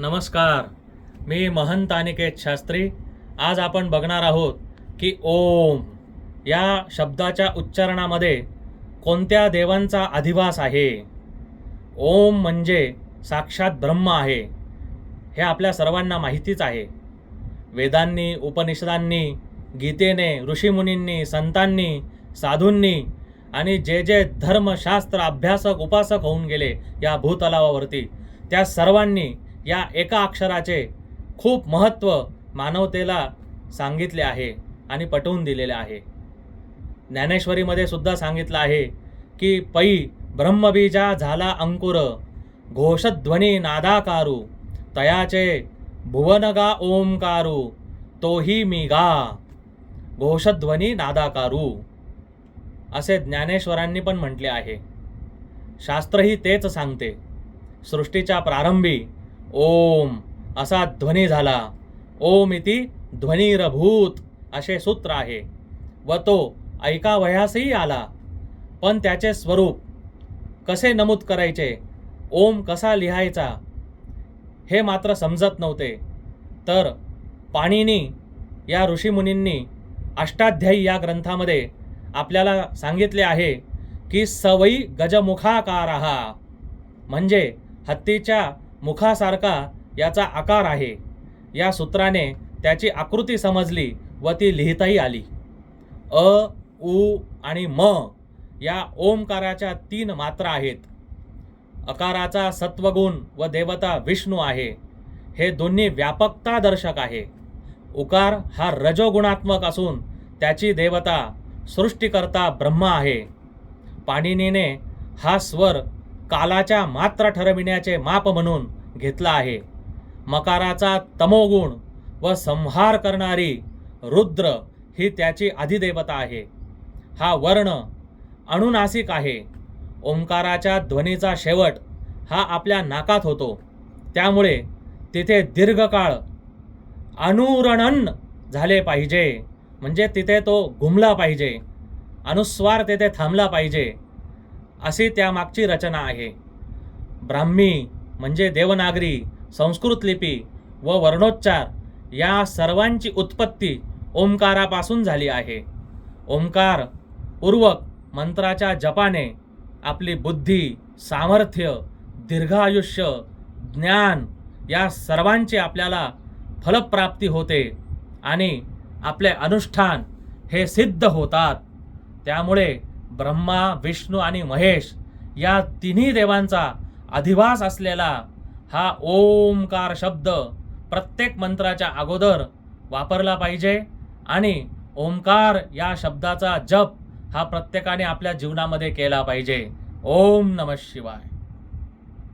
नमस्कार. मी महंत अनिकेत शास्त्री. आज आपण बघणार आहोत की ओम या शब्दाच्या उच्चारणामध्ये कोणत्या देवांचा अधिवास आहे? ओम म्हणजे साक्षात ब्रह्म आहे हे आपल्या सर्वांना माहितीच आहे. वेदांनी उपनिषदांनी गीतेने ऋषीमुनींनी संतांनी साधूंनी आणि जे जे धर्मशास्त्र अभ्यासक उपासक होऊन गेले या भूतलावावरती त्या सर्वांनी या एका अक्षराचे खूप महत्त्व मानवतेला सांगितले आहे आणि पटवून दिलेले आहे. ज्ञानेश्वरीमध्ये सुद्धा सांगितलं आहे की पै ब्रह्मबीजा झाला अंकुर घोषध्वनी नादाकारू तयाचे भुवनगा ओंकारू तोही मी गा घोषध्वनी नादाकारू असे ज्ञानेश्वरांनी पण म्हटले आहे. शास्त्रही तेच सांगते. सृष्टीच्या प्रारंभी ओम असा ध्वनी झाला. ओम इति ध्वनिरभूत असे सूत्र आहे. व तो ऐकावयासही आला. पण त्याचे स्वरूप कसे नमूद करायचे? ओम कसा लिहायचा? हे मात्र समजत नव्हते. तर पाणिनी या ऋषीमुनींनी अष्टाध्यायी या ग्रंथामध्ये आपल्याला सांगितले आहे की सवयी गजमुखाकार म्हणजे हत्तीच्या मुखासारखा याचा आकार आहे. या सूत्राने त्याची आकृती समजली व ती लिहिताही आली. अ उ आणि म या ओमकाराच्या तीन मात्रा आहेत. अकाराचा सत्वगुण व देवता विष्णू आहे. हे दोन्ही व्यापकता दर्शक आहे. उकार हा रजोगुणात्मक असून त्याची देवता सृष्टीकर्ता ब्रह्मा आहे. पाणिनीने हा स्वर कालाच्या मात्रा ठरविण्याचे माप म्हणून घेतला आहे. मकाराचा तमोगुण व संहार करणारी रुद्र ही त्याची अधिदेवता आहे. हा वर्ण अनुनासिक आहे. ओंकाराच्या ध्वनीचा शेवट हा आपल्या नाकात होतो. त्यामुळे तिथे दीर्घकाळ अनुरणन झाले पाहिजे. म्हणजे तिथे तो घुमला पाहिजे. अनुस्वार तेथे थांबला पाहिजे. अशी त्यामागची रचना आहे. ब्राह्मी म्हणजे देवनागरी संस्कृत लिपी व वर्णोच्चार या सर्वांची उत्पत्ती ओंकारापासून झाली आहे. ओंकार पूर्वक मंत्राच्या जपाने आपली बुद्धी सामर्थ्य दीर्घायुष्य ज्ञान या सर्वांची आपल्याला फलप्राप्ती होते आणि आपले अनुष्ठान हे सिद्ध होतात. त्यामुळे ब्रह्मा विष्णू आणि महेश या तिन्ही देवांचा अधिवास असलेला हा ओमकार शब्द प्रत्येक मंत्राच्या अगोदर वापरला पाहिजे आणि ओमकार या शब्दाचा जप हा प्रत्येकाने आपल्या जीवनामध्ये केला पाहिजे. ओम नम शिवाय.